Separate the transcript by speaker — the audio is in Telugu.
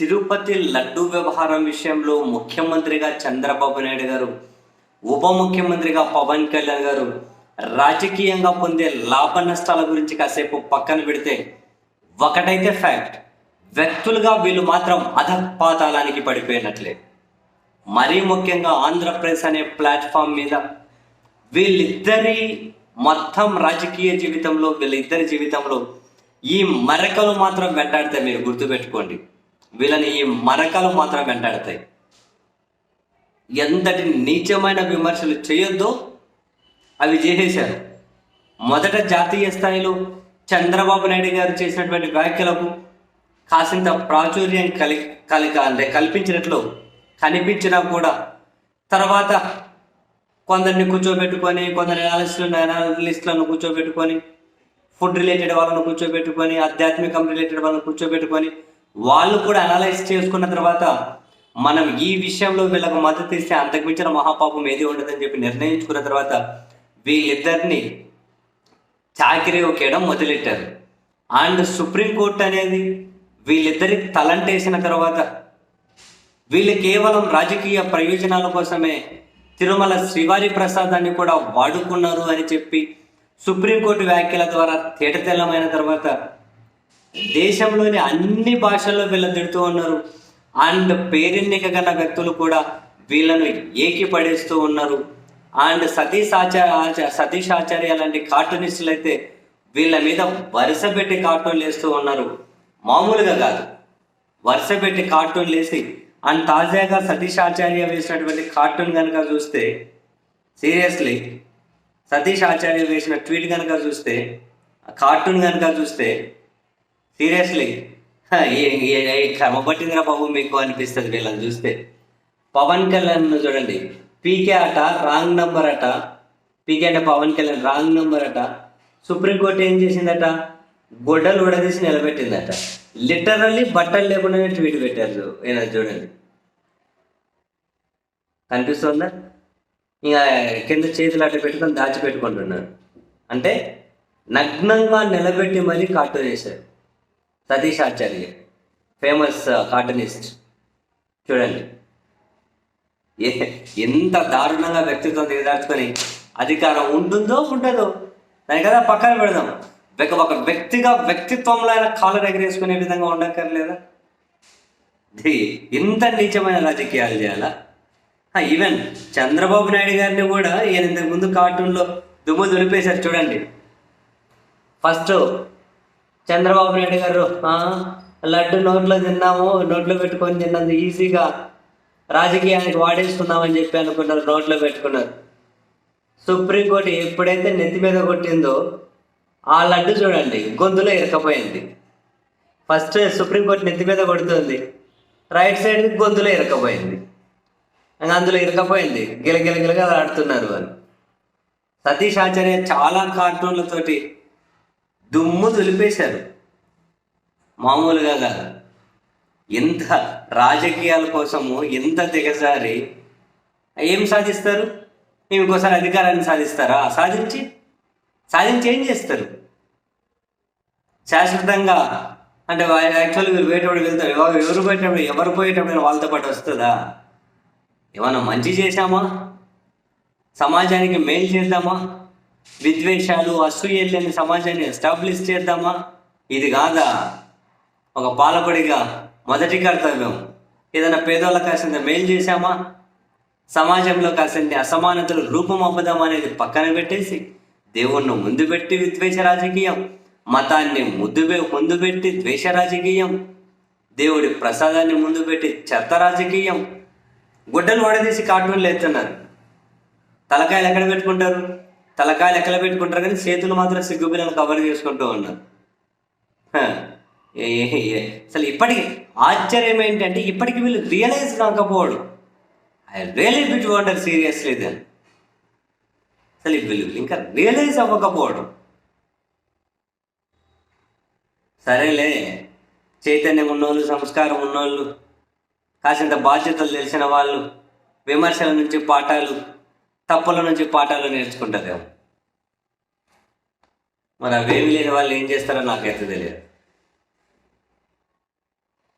Speaker 1: తిరుపతి లడ్డు వ్యవహారం విషయంలో ముఖ్యమంత్రిగా చంద్రబాబు నాయుడు గారు ఉప ముఖ్యమంత్రిగా పవన్ కళ్యాణ్ గారు రాజకీయంగా పొందే లాభ నష్టాల గురించి కాసేపు పక్కన పెడితే ఒకటైతే ఫ్యాక్ట్. వ్యక్తులుగా వీళ్ళు మాత్రం అధపాతాళానికి పడిపోయినట్లే. మరీ ముఖ్యంగా ఆంధ్రప్రదేశ్ అనే ప్లాట్ఫామ్ మీద వీళ్ళిద్దరి మొత్తం రాజకీయ జీవితంలో వీళ్ళిద్దరి జీవితంలో ఈ మరకలు మాత్రం వెంటాడితే మీరు గుర్తుపెట్టుకోండి. వీళ్ళని ఈ మరకలు మాత్రం వెంటాడతాయి. ఎంతటి నీచమైన విమర్శలు చేయొద్దో అవి చేసేశారు. మొదట జాతీయ స్థాయిలో చంద్రబాబు నాయుడు గారు చేసినటువంటి వ్యాఖ్యలకు కాసింత ప్రాచుర్యం కలి కలిక అంటే కల్పించినట్లు కనిపించినా కూడా తర్వాత కొందరిని కూర్చోబెట్టుకొని కొందరి అనాలిస్టులను అనాలిస్టులను కూర్చోబెట్టుకొని ఫుడ్ రిలేటెడ్ వాళ్ళను కూర్చోబెట్టుకొని ఆధ్యాత్మికం రిలేటెడ్ వాళ్ళని కూర్చోబెట్టుకొని వాళ్ళు కూడా అనలైజ్ చేసుకున్న తర్వాత మనం ఈ విషయంలో వీళ్ళకు మద్దతు ఇస్తే అంతకుమించిన మహాపాపం ఏది ఉండదని చెప్పి నిర్ణయించుకున్న తర్వాత వీళ్ళిద్దరిని చాకిరీ ఒకేయడం మొదలెట్టారు. అండ్ సుప్రీంకోర్టు అనేది వీళ్ళిద్దరికి తలంటేసిన తర్వాత వీళ్ళు కేవలం రాజకీయ ప్రయోజనాల కోసమే తిరుమల శ్రీవారి ప్రసాదాన్ని కూడా వాడుకున్నారు అని చెప్పి సుప్రీంకోర్టు వ్యాఖ్యల ద్వారా తేటతెల్లమైన తర్వాత దేశంలోని అన్ని భాషల్లో వీళ్ళ తిడుతూ ఉన్నారు. అండ్ పేరెన్నిక గల వ్యక్తులు కూడా వీళ్ళను ఏకి పడేస్తూ ఉన్నారు. అండ్ సతీష్ ఆచార్య సతీష్ ఆచార్య లాంటి కార్టూనిస్టులు అయితే వీళ్ళ మీద వరుస పెట్టి కార్టూన్లు వేస్తూ ఉన్నారు. మామూలుగా కాదు. వరుస పెట్టి కార్టూన్లు వేసి అండ్ తాజాగా సతీష్ ఆచార్య వేసినటువంటి కార్టూన్ కనుక చూస్తే సీరియస్లీ సతీష్ ఆచార్య వేసిన ట్వీట్ కనుక చూస్తే కార్టూన్ కనుక చూస్తే సీరియస్లీ క్రమ పట్టిందిరా బాబు మీకు అనిపిస్తుంది వీళ్ళని చూస్తే. పవన్ కళ్యాణ్ చూడండి. పీకే అట రాంగ్ నంబర్ అట. పీకే అంటే పవన్ కళ్యాణ్ రాంగ్ నంబర్ అట. సుప్రీంకోర్టు ఏం చేసిందట? గొడ్డలు ఉడదీసి నిలబెట్టిందట. లిటరల్లీ బట్టలు లేకుండానే ట్వీట్ పెట్టారు. ఈయన చూడండి. కనిపిస్తుందా? ఇంకా కింద చేతులు అట్లా పెట్టుకొని దాచిపెట్టుకుంటున్నారు. అంటే నగ్నంగా నిలబెట్టి మరీ కార్టూన్ చేశారు. Satish Acharya famous cartoonist uh, చూడండి. ఏ- ఎంత దారుణంగా వ్యక్తిత్వం దిగదార్చుకొని అధికారం ఉంటుందో ఉండదో దాని కదా పక్కన పెడదాం. ఒక ఒక వ్యక్తిగా వ్యక్తిత్వంలో ఆయన కాలర్ ఎగరేసుకునే విధంగా ఉండక్కర్లేదా? ఇంత నీచమైన రాజకీయాలు చేయాలా? ఈవెన్ చంద్రబాబు నాయుడు గారిని కూడా ఈయన ఇంతకు ముందు కార్టూన్లో దుమ్ము దులిపేశారు చూడండి. ఫస్ట్ చంద్రబాబు నాయుడు గారు లడ్డు నోట్లో తిన్నాము నోట్లో పెట్టుకొని తిన్నంత ఈజీగా రాజకీయానికి వాడేసుకుందామని చెప్పి అనుకున్నారు నోట్లో పెట్టుకున్నారు. సుప్రీంకోర్టు ఎప్పుడైతే నెత్తి మీద కొట్టిందో ఆ లడ్డు చూడండి గొంతులో ఇరకపోయింది ఫస్ట్ సుప్రీంకోర్టు నెత్తి మీద కొడుతుంది రైట్ సైడ్ గొంతులో ఇరకపోయింది అందులో ఇరకపోయింది గిలగిలగిలగా ఆడుతున్నారు అని సతీష్ ఆచార్య చాలా కార్టూన్లతోటి దుమ్ము దులిపేశారు మామూలుగా కాదు. ఎంత రాజకీయాల కోసము ఎంత దిగజారి ఏం సాధిస్తారు? ఇంకోసారి అధికారాన్ని సాధిస్తారా? సాధించి సాధించి ఏం చేస్తారు? శాశ్వతంగా అంటే యాక్చువల్గా వీళ్ళు పోయేటప్పుడు వెళ్తారు. ఎవరు ఎవరు పోయేటప్పుడు ఎవరు పోయేటప్పుడు వాళ్ళతో పాటు వస్తుందా? ఏమన్నా మంచి చేశామా? సమాజానికి మేలు చేద్దామా? విద్వేషాలు అసూయలు లేని సమాజాన్ని ఎస్టాబ్లిష్ చేద్దామా? ఇది కాదా? ఒక పాలకుడిగా మొదటి కర్తవ్యం. ఏదైనా పేదోళ్ళ కాసింత మేలు చేశామా? సమాజంలో కాసింత అసమానతలు రూపం అవ్వదాం అనేది పక్కన పెట్టేసి దేవుణ్ణి ముందు పెట్టి విద్వేష రాజకీయం మతాన్ని ముద్దు ముందు పెట్టి ద్వేష రాజకీయం దేవుడి ప్రసాదాన్ని ముందు పెట్టి చెత్త రాజకీయం. గుడ్డలు వడదీసి కార్టూన్లు ఎత్తున్నారు. తలకాయలు ఎక్కడ పెట్టుకుంటారు? తలకాయలు ఎక్కడ పెట్టుకుంటారు కానీ చేతులు మాత్రం సిగ్గుబిల్లను కవర్ చేసుకుంటూ ఉన్నారు. ఏ- ఏ- అసలు ఇప్పటికి ఆశ్చర్యం ఏంటంటే ఇప్పటికి వీళ్ళు రియలైజ్ కాకపోవడం. I really bit wonder seriously then అసలు వీళ్ళు ఇంకా రియలైజ్ అవ్వకపోవడం. సరేలే. చైతన్యం ఉన్నోళ్ళు సంస్కారం ఉన్నోళ్ళు కాసింత బాధ్యతలు తెలిసిన వాళ్ళు విమర్శల నుంచి పాఠాలు తప్పుల నుంచి పాఠాలు నేర్చుకుంటుందేమో మరి అవేమి లేని వాళ్ళు ఏం చేస్తారో నాకైతే తెలియదు.